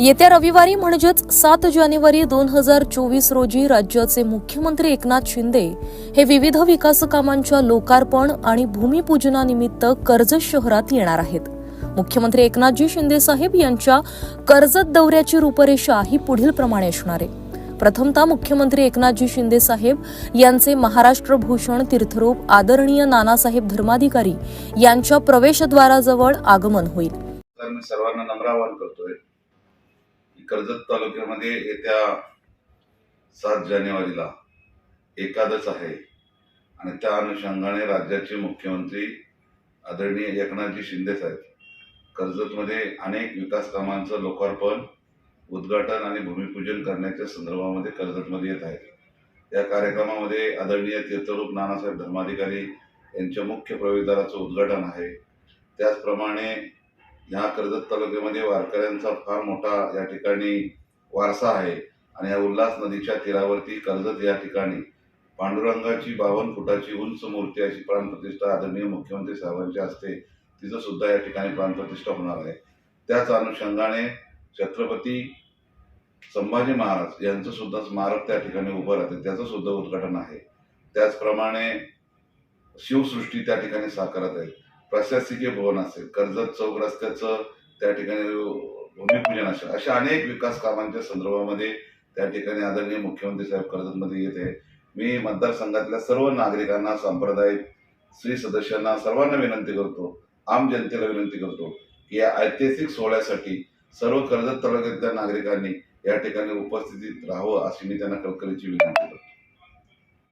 येत्या रविवारी म्हणजेच सात जानेवारी दोन हजार चोवीस रोजी राज्याचे मुख्यमंत्री एकनाथ शिंदे हे विविध विकास कामांच्या लोकार्पण आणि भूमिपूजनानिमित्त कर्जत शहरात येणार आहेत. मुख्यमंत्री एकनाथजी शिंदे साहेब यांच्या कर्जत दौऱ्याची रूपरेषा ही पुढील प्रमाणे असणार आहे. प्रथमतः मुख्यमंत्री एकनाथजी शिंदे साहेब यांचे महाराष्ट्र भूषण तीर्थरूप आदरणीय नानासाहेब धर्माधिकारी यांच्या प्रवेशद्वाराजवळ आगमन होईल. तर मी सर्वांना नम्र आवाहन करतोय कर्जत तालुक्यामध्ये येत्या सात जानेवारीला एकादश आहे. आणि त्या अनुषंगाने राज्याचे मुख्यमंत्री आदरणीय एकनाथजी शिंदे साहेब कर्जतमध्ये अनेक विकास कामांचं लोकार्पण उद्घाटन आणि भूमिपूजन करण्याच्या संदर्भामध्ये कर्जतमध्ये येत आहेत. या कार्यक्रमामध्ये आदरणीय तीर्थरूप नानासाहेब धर्माधिकारी यांच्या मुख्य प्रवेशद्वाराचं उद्घाटन आहे. त्याचप्रमाणे ह्या कर्जत तालुक्यामध्ये वारकऱ्यांचा फार मोठा या ठिकाणी वारसा आहे. आणि या उल्हास नदीच्या तीरावरती कर्जत या ठिकाणी पांडुरंगाची बावन्न फुटाची उंच मूर्ती अशी प्राणप्रतिष्ठा आदरणीय मुख्यमंत्री साहेबांची असते तिचं सुद्धा या ठिकाणी प्राणप्रतिष्ठा होणार आहे. त्याच अनुषंगाने छत्रपती संभाजी महाराज यांचं सुद्धा स्मारक त्या ठिकाणी उभं राहते. त्याचं सुद्धा उद्घाटन आहे. त्याचप्रमाणे शिवसृष्टी त्या ठिकाणी साकारत आहे प्रशासकीय भवन असेल कर्जत चौक रस्त्याचं त्या ठिकाणी भूमिपूजन असेल अशा अनेक विकास कामांच्या संदर्भामध्ये त्या ठिकाणी आदरणीय मुख्यमंत्री साहेब कर्जतमध्ये येत आहे मी मतदारसंघातल्या सर्व नागरिकांना सांप्रदायिक स्त्री सदस्यांना सर्वांना विनंती करतो आम जनतेला विनंती करतो की या ऐतिहासिक सोहळ्यासाठी सर्व कर्जत तालुक्यातल्या नागरिकांनी या ठिकाणी उपस्थितीत राहावं अशी मी त्यांना कळकळीची विनंती करतो.